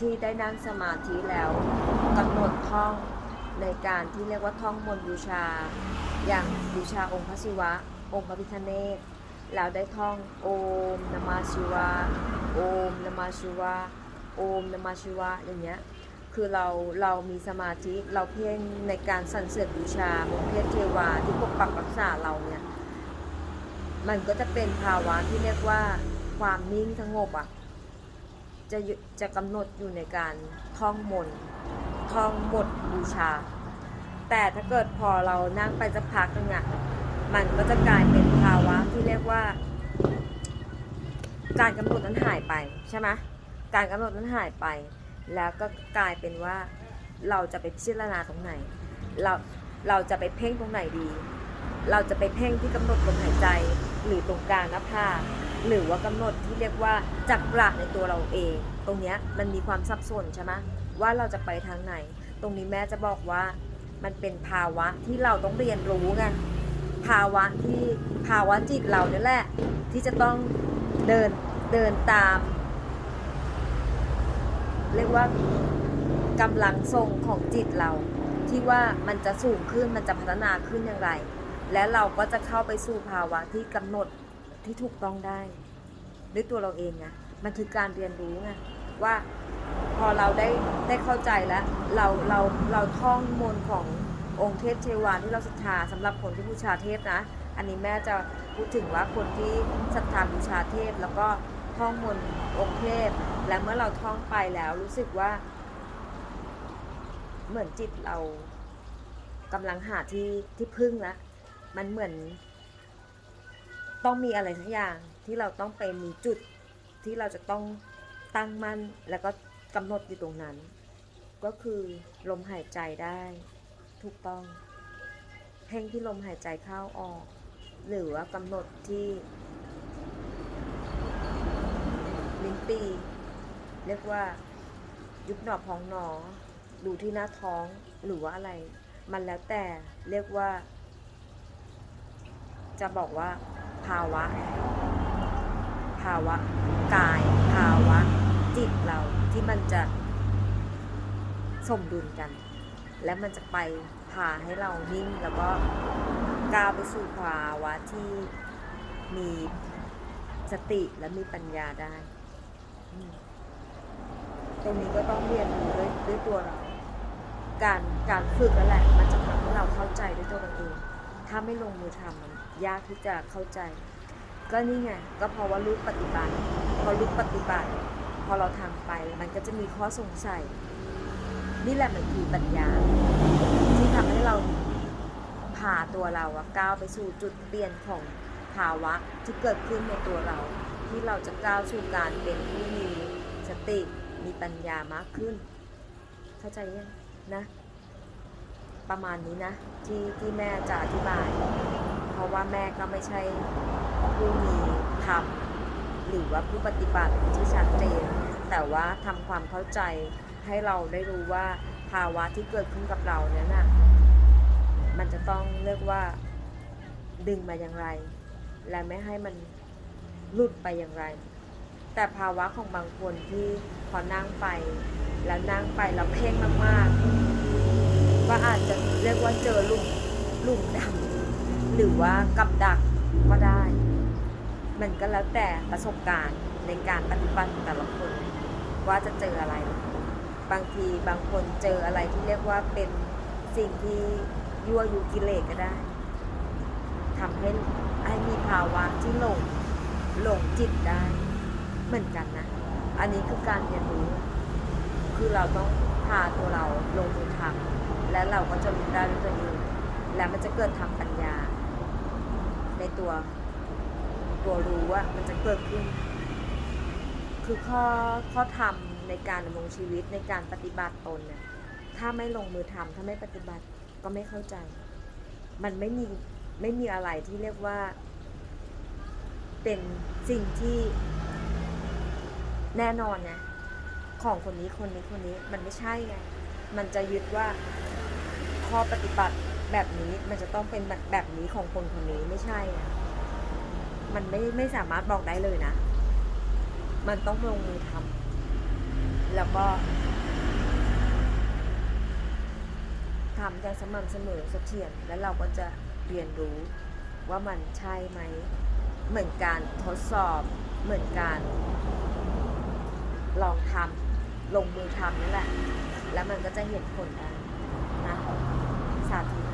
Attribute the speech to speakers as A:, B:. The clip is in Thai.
A: ที่ได้นั่งสมาธิแล้วกำหนดท่องในการที่เรียกว่าท่องมนต์บูชา อย่างบูชาองค์พระศิวะ องค์พระพิฆเนศแล้วได้ท่องโอมนมาชิวะโอมนมาชิวะโอมนมาชิวะอย่างเงี้ยคือเราเรามีสมาธิเราเพ่งในการสรรเสริญบูชาองค์เทพเทวาที่ปกปักรักษาเราเนี่ยมันก็จะเป็นภาวะที่เรียกว่าความนิ่งสงบอะ จะจะกำหนดอยู่ในการท่องมนต์ท่องบทบูชา แต่ถ้าเกิดพอเรานั่งไปสักพักนึงอะมันก็จะกลายเป็นภาวะที่เรียกว่า การกำหนดนั้นหายไปใช่ไหมการกำหนดนั้นหายไป แล้วก็กลายเป็นว่าเราจะไปพิจารณาตรงไหน เราเราจะไปเพ่งตรงไหนดี เราจะไปเพ่งที่กำหนดลมหายใจหรือตรงกลางหน้าผาก หรือว่ากำหนดที่เรียกว่าจักระในตัวเราเอง ตรงเนี้ยมันมีความสับสนใช่ไหมว่าเราจะไปทางไหน ตรงนี้แม่จะบอกว่ามันเป็นภาวะที่เราต้องเรียนรู้ไงภาวะที่ภาวะจิตเราเนี่ยแหละ ที่จะต้องเดินเดินตาม เรียกว่ากำลังทรงของจิตเรา ที่ว่ามันจะสูงขึ้นมันจะพัฒนาขึ้นอย่างไร และเราก็จะเข้าไปสู่ภาวะที่กำหนด ที่ถูกต้องได้ด้วยตัวเราเองไงมันคือการเรียนรู้ไงว่าพอเราได้ได้เข้าใจแล้ว เราเราเราท่องมนขององค์เทพเทวานที่เราศรัทธาสำหรับคนที่บูชาเทพนะ อันนี้แม่จะพูดถึงว่าคนที่ศรัทธาบูชาเทพ แล้วก็ท่องมนองค์เทพ และเมื่อเราท่องไปแล้วรู้สึกว่า เหมือนจิตเรากำลังหาที่ที่พึ่งแล้วมันเหมือน ต้องมีอะไรสักอย่างที่เราต้องไปมีจุดที่เราจะต้องตั้งมั่นแล้วก็กำหนดอยู่ตรงนั้น ก็คือลมหายใจได้ ถูกต้องเพ่งที่ลมหายใจเข้าออก หรือว่ากำหนดที่ลิ้นปี เรียกว่ายุบหนอพองหนอดูที่หน้าท้องหรือว่าอะไร มันแล้วแต่เรียกว่า จะบอกว่า ภาวะ ภาวะกาย ภาวะจิตเราที่มันจะสมดุลกัน และมันจะไปพาให้เรานิ่งแล้วก็ก้าวไปสู่ภาวะที่มีสติและมีปัญญาได้ตรงนี้ก็ต้องเรียนรู้ด้วยด้วยตัวเรา การการฝึกนั่นแหละ มันจะทำให้เราเข้าใจ ถ้าไม่ลงมือทำมันยากที่จะเข้าใจ ก็นี่ไง ก็เพราะว่าลูกปฏิบัติ พอลูกปฏิบัติ พอเราทำไปมันก็จะมีข้อสงสัย นี่แหละมันคือปัญญา ที่ทำให้เราพาตัวเราอะก้าวไปสู่จุดเปลี่ยนของภาวะที่เกิดขึ้นในตัวเรา ที่เราจะก้าวสู่การเป็นผู้มีสติมีปัญญามากขึ้น เข้าใจยังนะ ประมาณนี้นะที่ที่แม่จะอธิบาย เพราะว่าแม่ก็ไม่ใช่ผู้มีธรรมหรือว่าผู้ปฏิบัติที่ชัดเจน แต่ว่าทำความเข้าใจให้เราได้รู้ว่าภาวะที่เกิดขึ้นกับเราเนี่ยนะมันจะต้องเรียกว่าดึงมาอย่างไร และไม่ให้มันหลุดไปอย่างไร แต่ภาวะของบางคนที่พอนั่งไป แล้วนั่งไปแล้วเพ่งมากๆ ก็อาจจะเรียกว่าเจอลุมลุมดำหรือว่ากับดักก็ได้ มันก็แล้วแต่ประสบการณ์ในการปฏิบัติของแต่ละคน ว่าจะเจออะไร บางทีบางคนเจออะไรที่เรียกว่าเป็นสิ่งที่ยั่วยุกิเลสก็ได้ทำให้ให้มีภาวะที่หลงหลงจิตได้เหมือนกันนะ อันนี้คือการเรียนรู้ คือเราต้องพาตัวเราลงมือทำ และเราก็จะรู้ได้ด้วยตัวเองและมันจะเกิดทางปัญญา ในตัวตัวรู้ว่ามันจะเกิดขึ้น คือข้อข้อธรรมในการดำรงชีวิตในการปฏิบัติตนเนี่ยถ้าไม่ลงมือทำถ้าไม่ปฏิบัติก็ไม่เข้าใจ มันไม่มีไม่มีอะไรที่เรียกว่า เป็นสิ่งที่แน่นอนไงของคนนี้คนนี้คนนี้มันไม่ใช่ไงมันจะยึดว่า ข้อปฏิบัติแบบนี้มันจะต้องเป็นแบบแบบนี้ของคนคนนี้ไม่ใช่อะมันไม่ไม่สามารถบอกได้เลยนะ มันต้องลงมือทำแล้วก็ทำอย่างสม่ำเสมอสักเสถียรแล้วเราก็จะเรียนรู้ว่ามันใช่ไหม เหมือนการทดสอบ เหมือนการลองทำลงมือทำนั่นแหละ แล้วมันก็จะเห็นผลได้นะ สาธุนะ